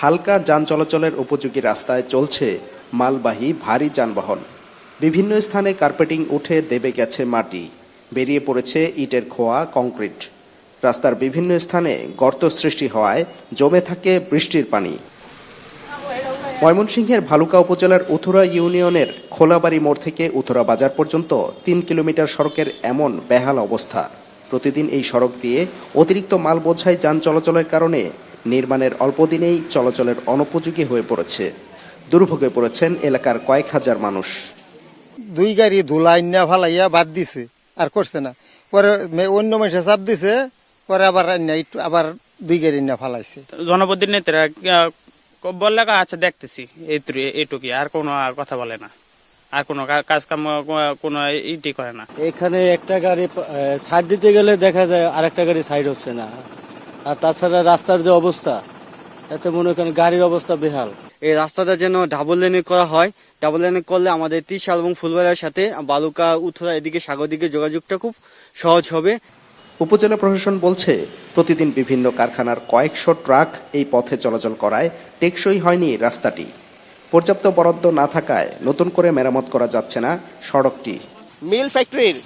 হালকা যান চলাচলের উপযোগী রাস্তায় চলছে মালবাহী ভারী যানবাহন। বিভিন্ন স্থানে কার্পেটিং উঠে দেবে গেছে মাটি। বেরিয়ে পড়েছে ইটের খোয়া, কংক্রিট। রাস্তার বিভিন্ন স্থানে গর্ত সৃষ্টি হওয়ায় জমে থাকে বৃষ্টির পানি। ময়মনসিংহের ভালুকা উপজেলার উথুরা ইউনিয়নের খোলাবাড়ি মোড় থেকে উথুরা বাজার পর্যন্ত তিন কিলোমিটার সড়কের এমন বেহাল অবস্থা। প্রতিদিন এই সড়ক দিয়ে অতিরিক্ত মাল বোঝাই যান চলাচলের কারণে নির্মাণের অল্প দিনেই চলাচলের অনুপযোগী হয়ে পড়েছে। দুর্ভোগে পড়েছেন এলাকার কয়েক হাজার মানুষ। দুই গাড়ি ধুলাই না ফালাইয়া বাদ দিছে আর করছে না। পরে অন্য মাসে চাপ দিছে পরে আবার আবার দুই গাড়ি না ফালাইছে। জনপ্রতিনিধিরা বললে আচ্ছা দেখতেছি। এইটুকু এইটুকুই আর কোনো আর কথা বলে না। আর কোনো কাজ কাম কোনো ইটি করে না। এখানে একটা গাড়ি সাইড দিতে গেলে দেখা যায় আরেকটা গাড়ি সাইড হচ্ছে না। আর তাছাড়া রাস্তার যে অবস্থা এতে মনে করেন গাড়ির অবস্থা বেহাল। এই রাস্তাটা যেন ডাবল লেনে করা হয়। ডাবল লেনে করলে আমাদের ত্রিশাল এবং ফুলবাড়ির সাথে বালুকা উথরা এদিকে সাগর দিকে যোগাযোগটা খুব সহজ হবে। উপজেলা প্রশাসন বলছে, প্রতিদিন বিভিন্ন কারখানার কয়েকশো ট্রাক এই পথে চলাচল করায় টেকসই হয়নি রাস্তাটি। পর্যাপ্ত বরাদ্দ না থাকায় নতুন করে মেরামত করা যাচ্ছে না সড়কটি। মিল ফ্যাক্টরির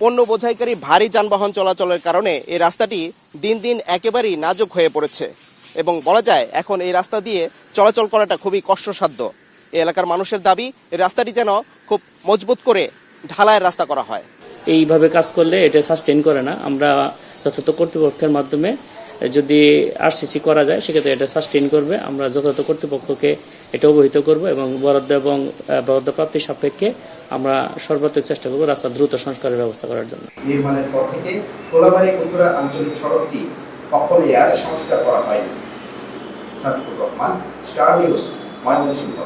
পণ্য বোঝাইকারী ভারী যানবাহন চলাচলের কারণে এই রাস্তাটি দিন দিন একেবারেই নাজুক হয়ে পড়েছে এবং বলা যায়, এখন এই রাস্তা দিয়ে চলাচল করাটা খুবই কষ্টসাধ্য। এই এলাকার মানুষের দাবি, এই রাস্তাটি যেন খুব মজবুত করে ঢালাইয়ের রাস্তা করা হয়। এইভাবে কাজ করলে এটা সাস্টেন করে না। আমরা যথাযথ কর্তৃপক্ষের মাধ্যমে যদি আরসিসি করা যায়, সেক্ষেত্রে এটা সাস্টেন করবে। আমরা যথাযথ কর্তৃপক্ষকে এটা অবহিত করব এবং বরাদ্দ এবং বরাদ্দ প্রাপ্তির সাপেক্ষে আমরা সর্বাত্মক চেষ্টা করব রাস্তা দ্রুত সংস্কারের ব্যবস্থা করার জন্য। নির্মাণের পর থেকে কোলাবাড়ি আঞ্চলিক সড়কটি আর সংস্কার করা হয়নি। Rahman, star news, Mymensingh.